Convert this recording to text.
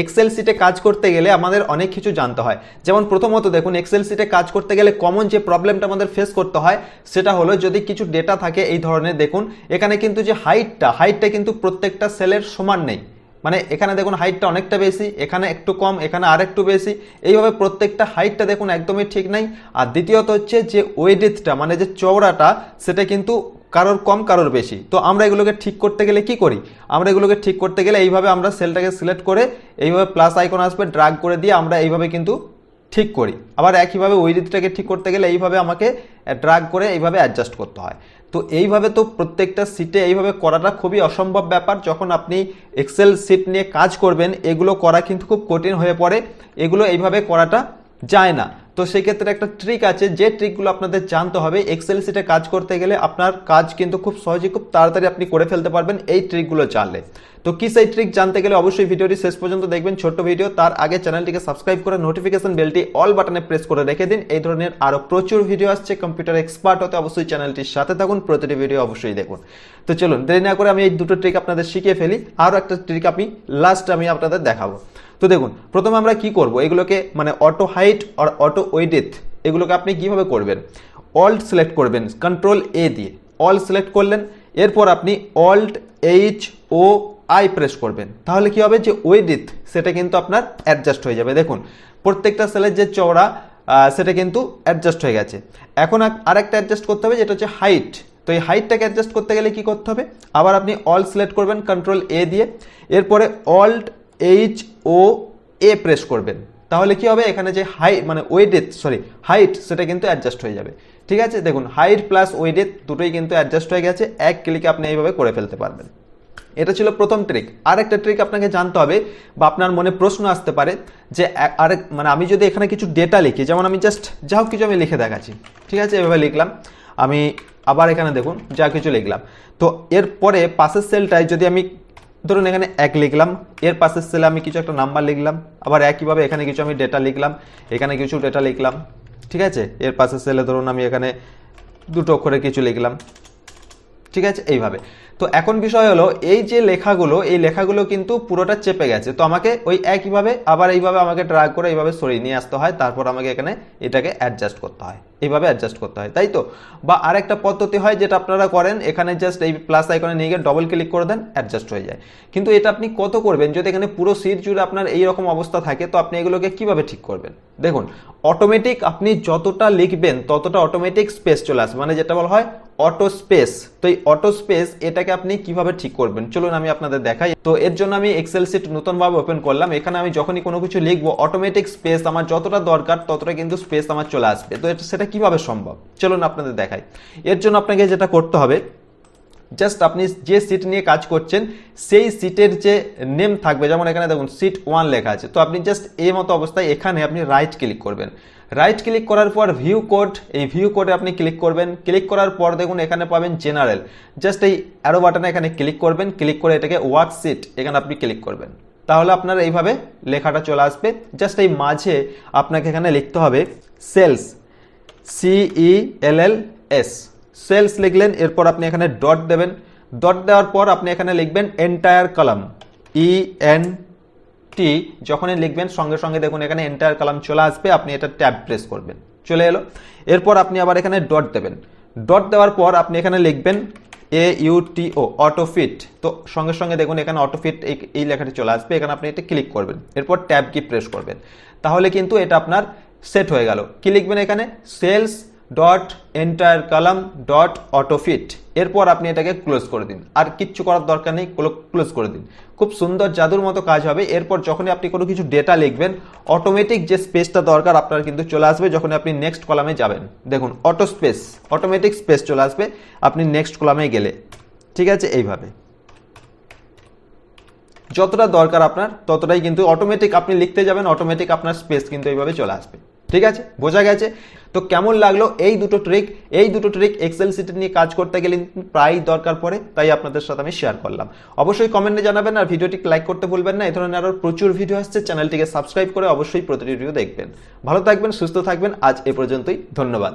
Excel সিটে কাজ করতে গেলে আমাদের অনেক কিছু জানতে হয়। যেমন প্রথমত দেখুন এক্সেল সিটে কাজ করতে গেলে কমন যে প্রবলেমটা আমাদের ফেস করতে হয়, সেটা হলো যদি কিছু ডেটা থাকে এই ধরনের, দেখুন, এখানে কিন্তু যে হাইটটা হাইটটা কিন্তু প্রত্যেকটা সেলের সমান নেই। মানে এখানে দেখুন হাইটটা অনেকটা বেশি, এখানে একটু কম, এখানে আর একটু বেশি, এইভাবে প্রত্যেকটা হাইটটা দেখুন একদমই ঠিক নাই। আর দ্বিতীয়ত হচ্ছে যে ওয়েডেথটা মানে যে চওড়াটা, সেটা কিন্তু কারোর কম, কারোর বেশি। তো আমরা এগুলোকে ঠিক করতে গেলে কি করি? আমরা এগুলোকে ঠিক করতে গেলে এইভাবে আমরা সেলটাকে সিলেক্ট করে এইভাবে প্লাস আইকন আসবে, ড্রাগ করে দিয়ে আমরা এইভাবে কিন্তু ঠিক করি। আবার একইভাবে ওইদিকটাকে ঠিক করতে গেলে এইভাবে আমাকে ড্রাগ করে এইভাবে অ্যাডজাস্ট করতে হয়। তো এইভাবে তো প্রত্যেকটা সিটে এইভাবে করাটা খুবই অসম্ভব ব্যাপার। যখন আপনি এক্সেল সিট নিয়ে কাজ করবেন, এগুলো করা কিন্তু খুব কঠিন হয়ে পড়ে। এগুলো এইভাবে করাটা যায় না। তো সেক্ষেত্রে একটা ট্রিক আছে, যে ট্রিকগুলো আপনাদের জানতে হবে এক্সেল সিটে কাজ করতে গেলে আপনার কাজ কিন্তু খুব সহজে খুব তাড়াতাড়ি আপনি করে ফেলতে পারবেন এই ট্রিকগুলো জানলে। তো কি সেই ট্রিক জানতে গেলে অবশ্যই ভিডিওটি শেষ পর্যন্ত দেখবেন, ছোট্ট ভিডিও। তার আগে চ্যানেলটিকে সাবস্ক্রাইব করে নোটিফিকেশন বেলটি অল বাটনে প্রেস করে রেখে দিন। এই ধরনের আরও প্রচুর ভিডিও আসছে কম্পিউটার এক্সপার্ট হতে অবশ্যই চ্যানেলটির সাথে থাকুন, প্রতিটি ভিডিও অবশ্যই দেখুন। তো চলুন, দেরি না করে আমি এই দুটো ট্রিক আপনাদের শিখিয়ে ফেলি। আরও একটা ট্রিক আমি লাস্ট আমি আপনাদের দেখাবো। তো দেখুন, প্রথমে আমরা কি করব? এগুলোকে মানে অটো হাইট আর অটো ওয়েডেথ এগুলোকে আপনি কীভাবে করবেন? অল্ট সিলেক্ট করবেন কন্ট্রোল এ দিয়ে। অল সিলেক্ট করলেন, এরপর আপনি alt H O I press করবেন। তাহলে কি হবে? যে ওয়েডেথ সেটা কিন্তু আপনার অ্যাডজাস্ট হয়ে যাবে। দেখুন, প্রত্যেকটা সেলের যে চওড়া সেটা কিন্তু অ্যাডজাস্ট হয়ে গেছে। এখন আরেকটা অ্যাডজাস্ট করতে হবে, যেটা হচ্ছে হাইট তো এই হাইটটাকে অ্যাডজাস্ট করতে গেলে কি করতে হবে? আবার আপনি অল সিলেক্ট করবেন কন্ট্রোল এ দিয়ে। এরপরে alt H O A press করবেন। তাহলে কি হবে? এখানে যে হাই মানে ওয়েডেথ সরি হাইট সেটা কিন্তু অ্যাডজাস্ট হয়ে যাবে। ঠিক আছে? দেখুন হাইট প্লাস ওয়েডেথ দুটোই কিন্তু অ্যাডজাস্ট হয়ে গেছে। এক ক্লিকে আপনি এইভাবে করে ফেলতে পারবেন। এটা ছিল প্রথম ট্রিক আরেকটা ট্রিক আপনাকে জানতে হবে বা আপনার মনে প্রশ্ন আসতে পারে যে আরেক মানে আমি যদি এখানে কিছু ডেটা লিখি, যেমন আমি জাস্ট যা হোক কিছু আমি লিখে দেখাচ্ছি। ঠিক আছে? এভাবে লিখলাম। আমি আবার এখানে দেখুন, যা কিছু লিখলাম। তো এরপরে পাশের সেলটায় যদি আমি ধরুন এখানে এক লিখলাম, এর পাশের সেলে আমি কিছু একটা নাম্বার লিখলাম, আবার একইভাবে এখানে কিছু আমি ডেটা লিখলাম, এখানে কিছু ডেটা লিখলাম, ঠিক আছে? এর পাশের সেলে ধরুন আমি এখানে দুটো অক্ষরে কিছু লিখলাম। ঠিক আছে? এইভাবে। তো এখন বিষয় হলো, এই যে লেখাগুলো, এই লেখাগুলো কিন্তু পুরোটা চেপে গেছে। তো আমাকে ওই একইভাবে, আবার এইভাবে আমাকে ড্রাগ করে এইভাবে সরিয়ে নিয়ে আসতে হয়। তারপর আমাকে এখানে এটাকে অ্যাডজাস্ট করতে হয়। এইভাবে অ্যাডজাস্ট করতে হয়, তাই তো? বা আরেকটা পদ্ধতি হয় যেটা আপনারা করেন, এখানে জাস্ট এই প্লাস আইকনে নিয়ে গিয়ে ডবল ক্লিক করে দেন অ্যাডজাস্ট হয়ে যায়। কিন্তু এটা আপনি কত করবেন? যদি এখানে পুরো সিট জুড়ে আপনার এই রকম অবস্থা থাকে, তো আপনি এগুলোকে কীভাবে ঠিক করবেন? দেখুন অটোমেটিক আপনি যতটা লিখবেন, ততটা অটোমেটিক স্পেস চলে আসবে। মানে যেটা বলা হয় অটো স্পেস তো এই অটো স্পেস এটাকে আপনি কীভাবে ঠিক করবেন? চলুন আমি আপনাদের দেখাই। তো এর জন্য আমি এক্সেল সিট নতুনভাবে ওপেন করলাম। এখানে আমি যখনই কোনো কিছু লিখব অটোমেটিক স্পেস আমার যতটা দরকার, ততটা কিন্তু স্পেস আমার চলে আসবে। তো সেটা কীভাবে সম্ভব? চলুন আপনাদের দেখাই। এর জন্য আপনাকে যেটা করতে হবে জাস্ট আপনি যে সিট নিয়ে কাজ করছেন, সেই সিটের যে নেম থাকবে, যেমন এখানে দেখুন সিট ওয়ান লেখা আছে। তো আপনি জাস্ট এই মতো অবস্থায় এখানে আপনি রাইট ক্লিক করবেন। রাইট ক্লিক করার পর ভিউ কোড এই ভিউ কোডে আপনি ক্লিক করবেন। ক্লিক করার পর দেখুন, এখানে পাবেন জেনারেল জাস্ট এই অ্যারো বাটনে এখানে ক্লিক করবেন। ক্লিক করে এটাকে ওয়ার্কশিট এখানে আপনি ক্লিক করবেন। তাহলে আপনার এইভাবে লেখাটা চলে আসবে। জাস্ট এই মাঝে আপনাকে এখানে লিখতে হবে সেলস সিই এল এল এস সেলস লিখলেন, এরপর আপনি এখানে ডট দেবেন। ডট দেওয়ার পর আপনি এখানে লিখবেন entire column E N T যখনই লিখবেন, সঙ্গে সঙ্গে দেখুন এখানে এন্টার কলাম চলে আসবে, আপনি এটা ট্যাব প্রেস করবেন। চলে এলো। এরপর আপনি আবার এখানে ডট দেবেন। ডট দেওয়ার পর আপনি এখানে লিখবেন এ ইউ টি ও অটোফিট তো সঙ্গে সঙ্গে দেখুন এখানে অটোফিট এই লেখাটি চলে আসবে, এখানে আপনি এটা ক্লিক করবেন। এরপর ট্যাব কি প্রেস করবেন। তাহলে কিন্তু এটা আপনার সেট হয়ে গেল। কি লিখবেন এখানে? Cells dot entire column dot autofit এরপর আপনি এটাকে ক্লোজ করে দিন। আর কিচ্ছু করার দরকার নেই ক্লোজ করে দিন। খুব সুন্দর জাদুর মতো কাজ হবে। এরপর যখনই আপনি কোনো কিছু ডেটা লিখবেন অটোমেটিক যে স্পেসটা দরকার আপনার কিন্তু চলে আসবে যখন আপনি নেক্সট কলামে যাবেন। দেখুন অটো স্পেস অটোমেটিক স্পেস চলে আসবে, আপনি নেক্সট কলামে গেলে। ঠিক আছে? এইভাবে। যতটা দরকার আপনার, ততটাই কিন্তু অটোমেটিক আপনি লিখতে যাবেন অটোমেটিক আপনার স্পেস কিন্তু এইভাবে চলে আসবে। ঠিক আছে? বোঝা গেছে? তো কেমন লাগল এই দুটো ট্রিক এই দুটো ট্রিক এক্সেল সিটি নিয়ে কাজ করতে গেলে প্রায় দরকার পড়ে, তাই আপনাদের সাথে আমি শেয়ার করলাম। অবশ্যই কমেন্টে জানাবেন আর ভিডিওটি লাইক করতে বলবেন না, এ ধরনের আরও প্রচুর ভিডিও আসছে। চ্যানেলটিকে সাবস্ক্রাইব করে অবশ্যই প্রতিটি ভিডিও দেখবেন। ভালো থাকবেন, সুস্থ থাকবেন, আজ এ পর্যন্তই, ধন্যবাদ।